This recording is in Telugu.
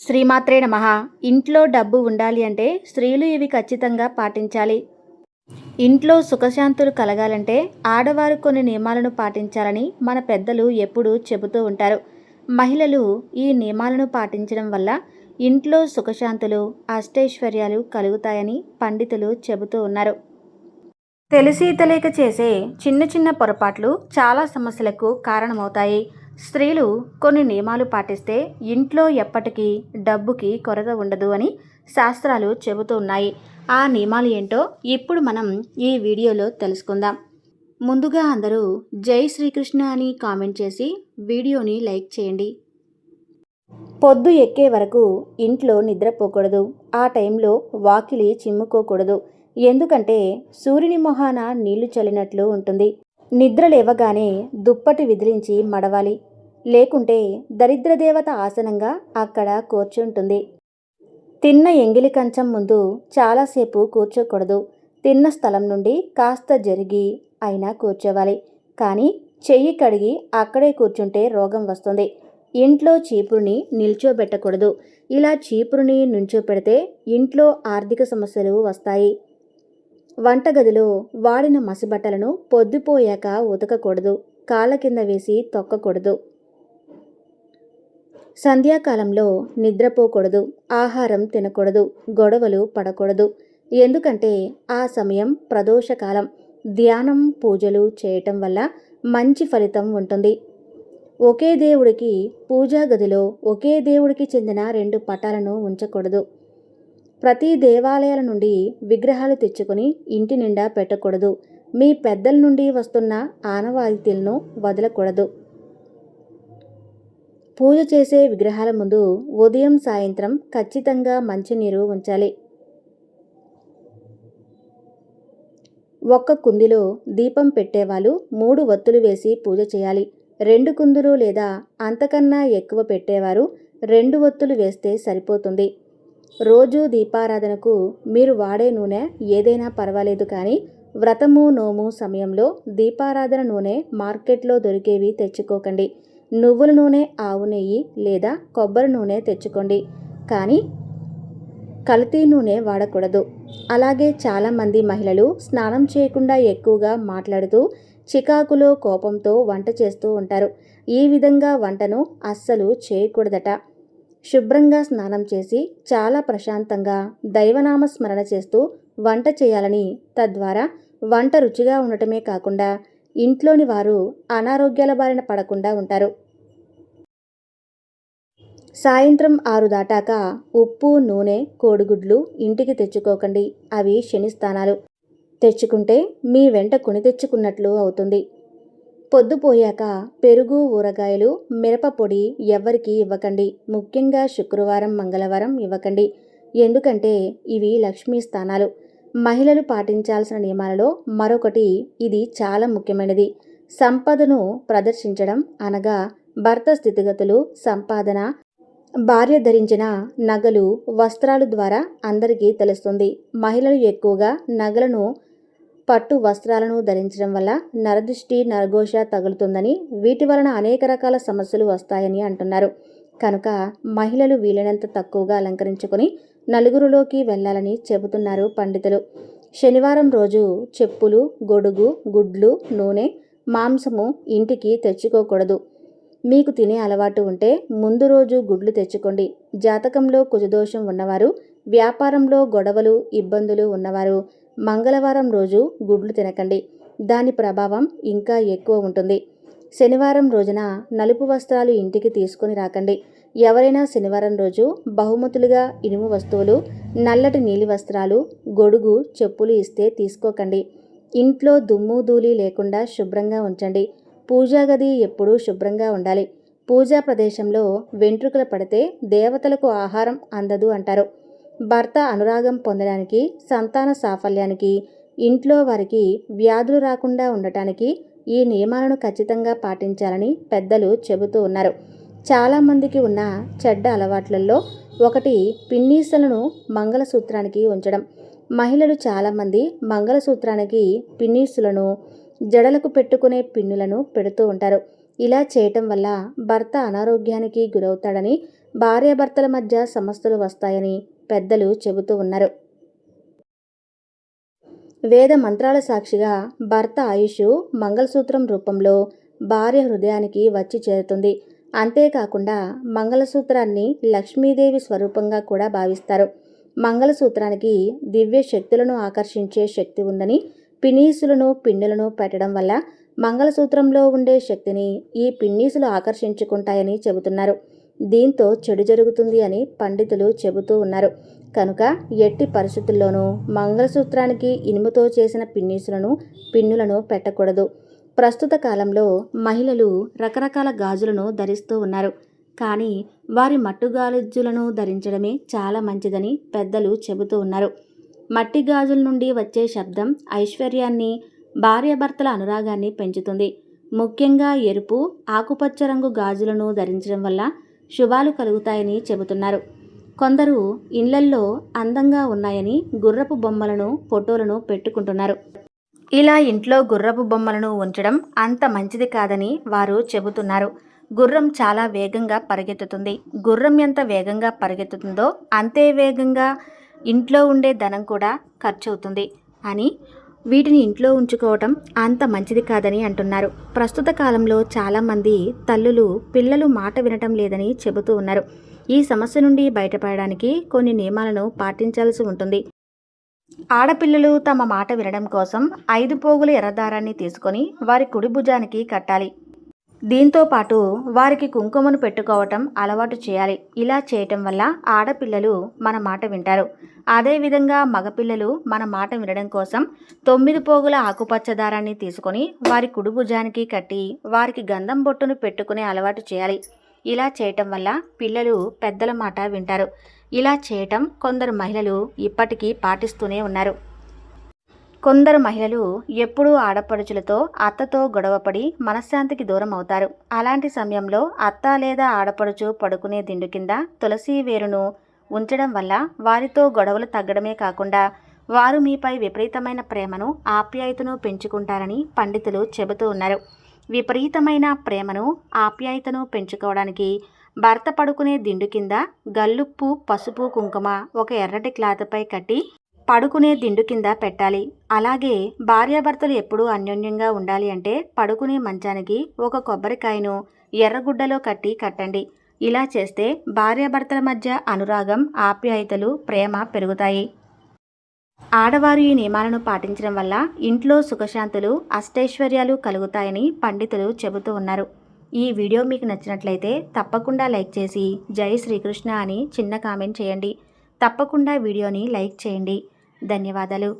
శ్రీమాత్రే నమ. ఇంట్లో డబ్బు ఉండాలి అంటే స్త్రీలు ఇవి ఖచ్చితంగా పాటించాలి. ఇంట్లో సుఖశాంతులు కలగాలంటే ఆడవారు కొన్ని నియమాలను పాటించాలని మన పెద్దలు ఎప్పుడూ చెబుతూ ఉంటారు. మహిళలు ఈ నియమాలను పాటించడం వల్ల ఇంట్లో సుఖశాంతులు అష్టైశ్వర్యాలు కలుగుతాయని పండితులు చెబుతూ ఉన్నారు. తెలిసి తెలియక చేసే చిన్న చిన్న పొరపాట్లు చాలా సమస్యలకు కారణమవుతాయి. స్త్రీలు కొన్ని నియమాలు పాటిస్తే ఇంట్లో ఎప్పటికీ డబ్బుకి కొరత ఉండదు అని శాస్త్రాలు చెబుతూ ఉన్నాయి. ఆ నియమాలు ఏంటో ఇప్పుడు మనం ఈ వీడియోలో తెలుసుకుందాం. ముందుగా అందరూ జై శ్రీకృష్ణ అని కామెంట్ చేసి వీడియోని లైక్ చేయండి. పొద్దు ఎక్కే వరకు ఇంట్లో నిద్రపోకూడదు. ఆ టైంలో వాకిలి చిమ్ముకోకూడదు. ఎందుకంటే సూర్యుని మొహాన నీళ్ళు చల్లినట్లు ఉంటుంది. నిద్ర లేవగానే దుప్పటి విదిలించి మడవాలి. లేకుంటే దరిద్రదేవత ఆసనంగా అక్కడ కూర్చుంటుంది. తిన్న ఎంగిలి కంచం ముందు చాలాసేపు కూర్చోకూడదు. తిన్న స్థలం నుండి కాస్త జరిగి అయినా కూర్చోవాలి. కానీ చెయ్యి కడిగి అక్కడే కూర్చుంటే రోగం వస్తుంది. ఇంట్లో చీపురుని నిల్చోబెట్టకూడదు. ఇలా చీపురుని నుంచోపెడితే ఇంట్లో ఆర్థిక సమస్యలు వస్తాయి. వంటగదిలో వాడిన మసిబట్టలను పొద్దుపోయాక ఉతకకూడదు. కాళ్ళ కింద వేసి తొక్కకూడదు. సంధ్యాకాలంలో నిద్రపోకూడదు ఆహారం తినకూడదు గొడవలు పడకూడదు. ఎందుకంటే ఆ సమయం ప్రదోషకాలం. ధ్యానం పూజలు చేయటం వల్ల మంచి ఫలితం ఉంటుంది. ఒకే దేవుడికి పూజా గదిలో ఒకే దేవుడికి చెందిన రెండు పటాలను ఉంచకూడదు. ప్రతి దేవాలయాల నుండి విగ్రహాలు తెచ్చుకొని ఇంటి నిండా పెట్టకూడదు. మీ పెద్దల నుండి వస్తున్న ఆనవాయితీలను వదలకూడదు. పూజ చేసే విగ్రహాల ముందు ఉదయం సాయంత్రం ఖచ్చితంగా మంచినీరు ఉంచాలి. ఒక్క కుందిలో దీపం పెట్టేవాళ్ళు మూడు వత్తులు వేసి పూజ చేయాలి. రెండు కుందులు లేదా అంతకన్నా ఎక్కువ పెట్టేవారు రెండు వత్తులు వేస్తే సరిపోతుంది. రోజు దీపారాధనకు మీరు వాడే నూనె ఏదైనా పర్వాలేదు కానీ వ్రతము నోము సమయంలో దీపారాధన నూనె మార్కెట్లో దొరికేవి తెచ్చుకోకండి. నువ్వుల నూనె ఆవు నెయ్యి లేదా కొబ్బరి నూనె తెచ్చుకోండి. కానీ కల్తీ నూనె వాడకూడదు. అలాగే చాలామంది మహిళలు స్నానం చేయకుండా ఎక్కువగా మాట్లాడుతూ చికాకులో కోపంతో వంట చేస్తూ ఉంటారు. ఈ విధంగా వంటను అస్సలు చేయకూడదట. శుభ్రంగా స్నానం చేసి చాలా ప్రశాంతంగా దైవనామ స్మరణ చేస్తూ వంట చేయాలని తద్వారా వంట రుచిగా ఉండటమే కాకుండా ఇంట్లోని వారు అనారోగ్యాల బారిన పడకుండా ఉంటారు. సాయంత్రం ఆరు దాటాక ఉప్పు నూనె కోడిగుడ్లు ఇంటికి తెచ్చుకోకండి. అవి శని స్థానాలు తెచ్చుకుంటే మీ వెంట కొని తెచ్చుకున్నట్లు అవుతుంది. పొద్దుపోయాక పెరుగు ఊరగాయలు మిరప పొడి ఎవ్వరికి ఇవ్వకండి. ముఖ్యంగా శుక్రవారం మంగళవారం ఇవ్వకండి. ఎందుకంటే ఇవి లక్ష్మీ స్థానాలు. మహిళలు పాటించాల్సిన నియమాలలో మరొకటి ఇది చాలా ముఖ్యమైనది. సంపదను ప్రదర్శించడం అనగా భర్త స్థితిగతులు సంపాదన భార్య ధరించిన నగలు వస్త్రాలు ద్వారా అందరికీ తెలుస్తుంది. మహిళలు ఎక్కువగా నగలను పట్టు వస్త్రాలను ధరించడం వల్ల నరదృష్టి నరఘోష తగులుతుందని వీటి వలన అనేక రకాల సమస్యలు వస్తాయని అంటున్నారు. కనుక మహిళలు వీలైనంత తక్కువగా అలంకరించుకొని నలుగురులోకి వెళ్ళాలని చెబుతున్నారు పండితులు. శనివారం రోజు చెప్పులు గొడుగు గుడ్లు నూనె మాంసము ఇంటికి తెచ్చుకోకూడదు. మీకు తినే అలవాటు ఉంటే ముందు రోజు గుడ్లు తెచ్చుకోండి. జాతకంలో కుజదోషం ఉన్నవారు వ్యాపారంలో గొడవలు ఇబ్బందులు ఉన్నవారు మంగళవారం రోజు గుడ్లు తినకండి. దాని ప్రభావం ఇంకా ఎక్కువ ఉంటుంది. శనివారం రోజున నలుపు వస్త్రాలు ఇంటికి తీసుకొని రాకండి. ఎవరైనా శనివారం రోజు బహుమతులుగా ఇనుము వస్తువులు నల్లటి నీలి వస్త్రాలు గొడుగు చెప్పులు ఇస్తే తీసుకోకండి. ఇంట్లో దుమ్ము ధూళి లేకుండా శుభ్రంగా ఉంచండి. పూజా గది ఎప్పుడూ శుభ్రంగా ఉండాలి. పూజా ప్రదేశంలో వెంట్రుకలు పడితే దేవతలకు ఆహారం అందదు అంటారు. భర్త అనురాగం పొందడానికి సంతాన సాఫల్యానికి ఇంట్లో వారికి వ్యాధులు రాకుండా ఉండటానికి ఈ నియమాలను ఖచ్చితంగా పాటించాలని పెద్దలు చెబుతూ ఉన్నారు. చాలామందికి ఉన్న చెడ్డ అలవాట్లలో ఒకటి పిన్నీసలను మంగళసూత్రానికి ఉంచడం. మహిళలు చాలామంది మంగళసూత్రానికి పిన్నీసులను జడలకు పెట్టుకునే పిన్నులను పెడుతూ ఉంటారు. ఇలా చేయటం వల్ల భర్త అనారోగ్యానికి గురవుతాడని భార్యాభర్తల మధ్య సమస్యలు వస్తాయని పెద్దలు చెబుతూ ఉన్నారు. వేద మంత్రాల సాక్షిగా భర్త ఆయుష్ మంగళసూత్రం రూపంలో భార్య హృదయానికి వచ్చి చేరుతుంది. అంతేకాకుండా మంగళసూత్రాన్ని లక్ష్మీదేవి స్వరూపంగా కూడా భావిస్తారు. మంగళసూత్రానికి దివ్య శక్తులను ఆకర్షించే శక్తి ఉందని పినీసులను పిన్నులను పెట్టడం వల్ల మంగళసూత్రంలో ఉండే శక్తిని ఈ పిన్నీసులు ఆకర్షించుకుంటాయని చెబుతున్నారు. దీంతో చెడు జరుగుతుంది అని పండితులు చెబుతూ ఉన్నారు. కనుక ఎట్టి పరిస్థితుల్లోనూ మంగళసూత్రానికి ఇనుముతో చేసిన పిన్నీసులను పిన్నులను పెట్టకూడదు. ప్రస్తుత కాలంలో మహిళలు రకరకాల గాజులను ధరిస్తూ ఉన్నారు. కానీ వారి మట్టు గాజులను ధరించడమే చాలా మంచిదని పెద్దలు చెబుతూ ఉన్నారు. మట్టి గాజుల నుండి వచ్చే శబ్దం ఐశ్వర్యాన్ని భార్యాభర్తల అనురాగాన్ని పెంచుతుంది. ముఖ్యంగా ఎరుపు ఆకుపచ్చ రంగు గాజులను ధరించడం వల్ల శుభాలు కలుగుతాయని చెబుతున్నారు. కొందరు ఇళ్ళల్లో అందంగా ఉన్నాయని గుర్రపు బొమ్మలను ఫోటోలను పెట్టుకుంటున్నారు. ఇలా ఇంట్లో గుర్రపు బొమ్మలను ఉంచడం అంత మంచిది కాదని వారు చెబుతున్నారు. గుర్రం చాలా వేగంగా పరిగెత్తుతుంది. గుర్రం ఎంత వేగంగా పరిగెత్తుతుందో అంతే వేగంగా ఇంట్లో ఉండే ధనం కూడా ఖర్చు అవుతుంది అని వీటిని ఇంట్లో ఉంచుకోవటం అంత మంచిది కాదని అంటున్నారు. ప్రస్తుత కాలంలో చాలామంది తల్లులు పిల్లలు మాట వినటం లేదని చెబుతూ ఉన్నారు. ఈ సమస్య నుండి బయటపడడానికి కొన్ని నియమాలను పాటించాల్సి ఉంటుంది. ఆడపిల్లలు తమ మాట వినడం కోసం ఐదు పోగుల ఎర్రదారాన్ని తీసుకొని వారి కుడి భుజానికి కట్టాలి. దీంతో పాటు వారికి కుంకుమను పెట్టుకోవటం అలవాటు చేయాలి. ఇలా చేయటం వల్ల ఆడపిల్లలు మన మాట వింటారు. అదేవిధంగా మగపిల్లలు మన మాట వినడం కోసం తొమ్మిది పోగుల ఆకుపచ్చ దారాన్ని తీసుకొని వారి కుడి భుజానికి కట్టి వారికి గంధం బొట్టును పెట్టుకునే అలవాటు చేయాలి. ఇలా చేయటం వల్ల పిల్లలు పెద్దల మాట వింటారు. ఇలా చేయటం కొందరు మహిళలు ఇప్పటికీ పాటిస్తూనే ఉన్నారు. కొందరు మహిళలు ఎప్పుడూ ఆడపడుచులతో అత్తతో గొడవపడి మనశ్శాంతికి దూరం అవుతారు. అలాంటి సమయంలో అత్త లేదా ఆడపడుచు పడుకునే దిండు కింద తులసి వేరును ఉంచడం వల్ల వారితో గొడవలు తగ్గడమే కాకుండా వారు మీపై విపరీతమైన ప్రేమను ఆప్యాయతను పెంచుకుంటారని పండితులు చెబుతూ ఉన్నారు. విపరీతమైన ప్రేమను ఆప్యాయతను పెంచుకోవడానికి భర్త పడుకునే దిండు కింద గల్లుప్పు పసుపు కుంకుమ ఒక ఎర్రటి క్లాత్పై కట్టి పడుకునే దిండు కింద పెట్టాలి. అలాగే భార్యాభర్తలు ఎప్పుడూ అన్యోన్యంగా ఉండాలి అంటే పడుకునే మంచానికి ఒక కొబ్బరికాయను ఎర్రగుడ్డలో కట్టి కట్టండి. ఇలా చేస్తే భార్యాభర్తల మధ్య అనురాగం ఆప్యాయతలు ప్రేమ పెరుగుతాయి. ఆడవారు ఈ నియమాలను పాటించడం వల్ల ఇంట్లో సుఖశాంతులు అష్టైశ్వర్యాలు కలుగుతాయని పండితులు చెబుతూ ఉన్నారు. ఈ వీడియో మీకు నచ్చినట్లయితే తప్పకుండా లైక్ చేసి జై శ్రీకృష్ణ అని చిన్న కామెంట్ చేయండి. తప్పకుండా వీడియోని లైక్ చేయండి. ధన్యవాదాలు.